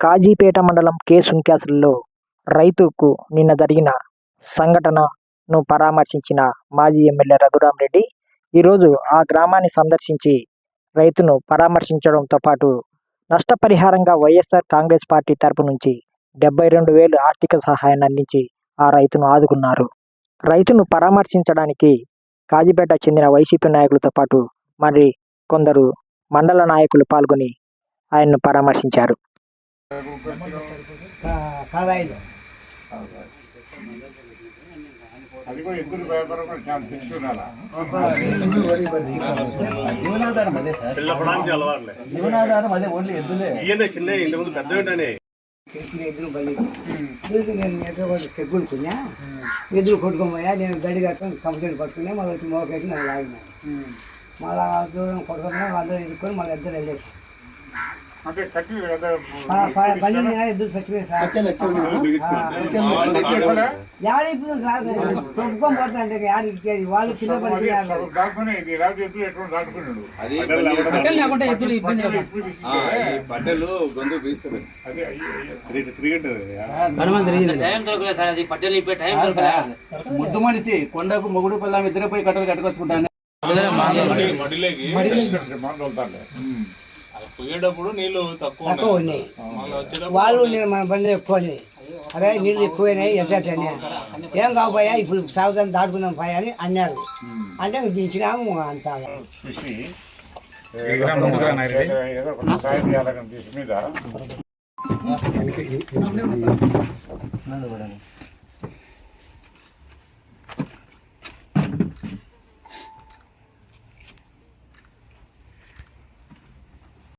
కాజీపేట మండలం కే. సుంక్యాసుల్లో రైతుకు నిన్న జరిగిన సంఘటనను పరామర్శించిన మాజీ ఎమ్మెల్యే రఘురాం రెడ్డి ఈరోజు ఆ గ్రామాన్ని సందర్శించి రైతును పరామర్శించడంతో పాటు నష్టపరిహారంగా వైఎస్ఆర్ కాంగ్రెస్ పార్టీ తరపు నుంచి డెబ్బై రెండు వేలు ఆర్థిక సహాయాన్ని అందించి ఆ రైతును ఆదుకున్నారు. రైతును పరామర్శించడానికి కాజీపేట చెందిన వైసీపీ నాయకులతో పాటు మరి కొందరు మండల నాయకులు పాల్గొని ఆయన్ను పరామర్శించారు. అది కూడా కూడా చాలా ఉండాలా? జీవనాధారం అదే సార్. పిల్లపడానికి అలవాట్లే. జీవనాధారం అదే ఓన్లీ ఎద్దులే ఈయన చిన్న ఇంత ముందు పెద్ద ఏంటనే కేసులు ఎద్దులు బలి ఎదురు నేను ఎక్కడ తెగ్గునుకున్నా ఎదురు కొట్టుకోమయ్యా నేను గడి కట్టుకొని కంప్లైంట్ పట్టుకున్నా మళ్ళీ వచ్చి మోకేసి నేను లాగినా. మళ్ళా దూరం కొట్టుకున్నా అందరూ ఎదుర్కొని మళ్ళీ ఇద్దరు వెళ్ళేసి. అంటే కట్టి యాడి ఇచ్చేది. వాళ్ళు కింద గొంతు ముద్దు మనిషి కొండకు మొగుడు పిల్లం ఇద్దరు పోయి కట్టలు కట్టుకొచ్చుకుంటాను. మడిలేకి. పోయేటప్పుడు నీళ్ళు తక్కువ తక్కువ ఉన్నాయి వాళ్ళు నేను మన బండి ఎక్కువ ఉన్నాయి. అరే నీళ్ళు ఎక్కువైనాయి ఎట్లా ఏం కాకపోయా ఇప్పుడు సాగుతాను దాటుకుందాం పోయా అని అన్నారు అంటే దించినాము అంత మీద